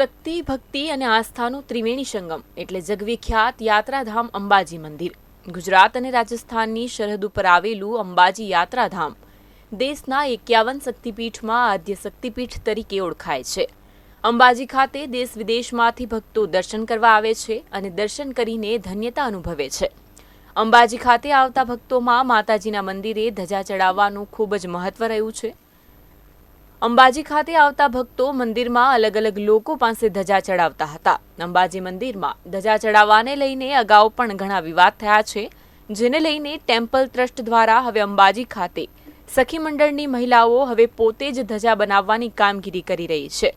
શક્તિ, ભક્તિ અને આસ્થાનું ત્રિવેણી સંગમ એટલે જગવિખ્યાત યાત્રાધામ અંબાજી મંદિર. ગુજરાત અને રાજસ્થાનની સરહદ ઉપર આવેલું અંબાજી યાત્રાધામ દેશના એકાવન શક્તિપીઠમાં આદ્ય શક્તિપીઠ તરીકે ઓળખાય છે. અંબાજી ખાતે દેશ વિદેશમાંથી ભક્તો દર્શન કરવા આવે છે અને દર્શન કરીને ધન્યતા અનુભવે છે. અંબાજી ખાતે આવતા ભક્તોમાં માતાજીના મંદિરે ધજા ચડાવવાનું ખૂબ જ મહત્વ રહ્યું છે. અંબાજી ખાતે આવતા ભક્તો મંદિરમાં અલગ અલગ લોકો પાસે ધજા ચડાવતા હતા. અંબાજી મંદિરમાં ધજા ચડાવવાને લઈને અગાઉ પણ ઘણા વિવાદ થયા છે, જેને લઈને ટેમ્પલ ટ્રસ્ટ દ્વારા હવે અંબાજી ખાતે સખી મંડળની મહિલાઓ હવે પોતે જ ધજા બનાવવાની કામગીરી કરી રહી છે.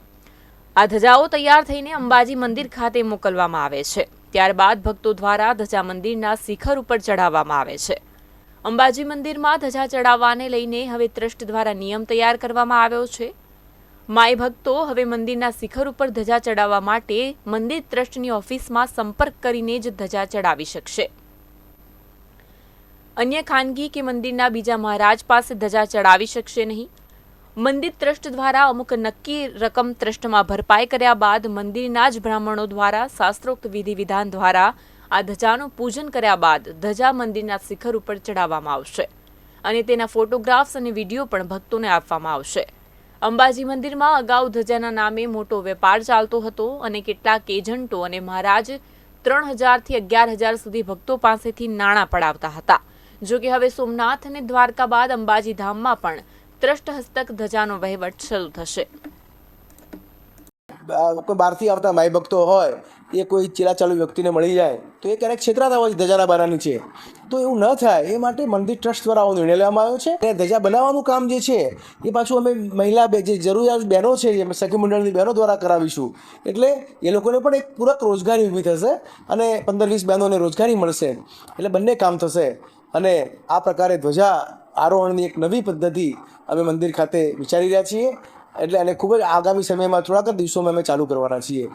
આ ધજાઓ તૈયાર થઈને અંબાજી મંદિર ખાતે મોકલવામાં આવે છે. ત્યારબાદ ભક્તો દ્વારા ધજા મંદિરના શિખર ઉપર ચઢાવવામાં આવે છે. અંબાજી મંદિરમાં ધજા ચડાવવાને લઈને હવે ટ્રસ્ટ દ્વારા નિયમ તૈયાર કરવામાં આવ્યો છે. માય ભક્તો હવે મંદિરના શિખર ઉપર ધજા ચડાવવા માટે મંદિર ટ્રસ્ટની ઓફિસમાં સંપર્ક કરીને જ ધજા ચડાવી શકશે. અન્ય ખાનગી કે મંદિરના બીજા મહારાજ પાસે ધજા ચડાવી શકશે નહીં. મંદિર ટ્રસ્ટ દ્વારા અમુક નક્કી રકમ ટ્રસ્ટમાં ભરપાઈ કર્યા બાદ મંદિરના જ બ્રાહ્મણો દ્વારા શાસ્ત્રોક્ત વિધિ વિધાન દ્વારા આ ધજાનું પૂજન કર્યા બાદ ધજા મંદિરના શિખર ઉપર ચડાવવામાં આવશે. અને તેના ફોટોગ્રાફ્સ અને વીડિયો પણ ભક્તોને આપવામાં આવશે. અંબાજી મંદિરમાં અગાઉ ધજાના નામે મોટો વેપાર ચાલતો હતો અને કેટલાક એજન્ટો અને મહારાજ ત્રણ હજારથી અગિયાર હજાર સુધી ભક્તો પાસેથી નાણાં પડાવતા હતા. જો કે હવે સોમનાથ અને દ્વારકા બાદ અંબાજી ધામમાં પણ ટ્રસ્ટ હસ્તક ધજાનો વહીવટ શરૂ થશે. કોઈ બહારથી આવતા માય ભક્તો હોય, એ કોઈ ચીલાચાલુ વ્યક્તિને મળી જાય, તો એ ક્યારેક છેતરાતા હોય ધજાના બારાની છે. તો એવું ન થાય, એ માટે મંદિર ટ્રસ્ટ દ્વારા આવો નિર્ણય લેવામાં આવ્યો છે. અને ધજા બનાવવાનું કામ જે છે, એ પાછું અમે મહિલા બે જે જરૂરિયાત બહેનો છે અમે સખી મંડળની બહેનો દ્વારા કરાવીશું. એટલે એ લોકોને પણ એક પૂરક રોજગારી ઊભી થશે અને પંદર વીસ બહેનોને રોજગારી મળશે. એટલે બંને કામ થશે. અને આ પ્રકારે ધ્વજા આરોહણની એક નવી પદ્ધતિ અમે મંદિર ખાતે વિચારી રહ્યા છીએ. એટલે અને ખૂબ જ આગામી સમયમાં થોડાક દિવસોમાં અમે ચાલુ કરવાના છીએ.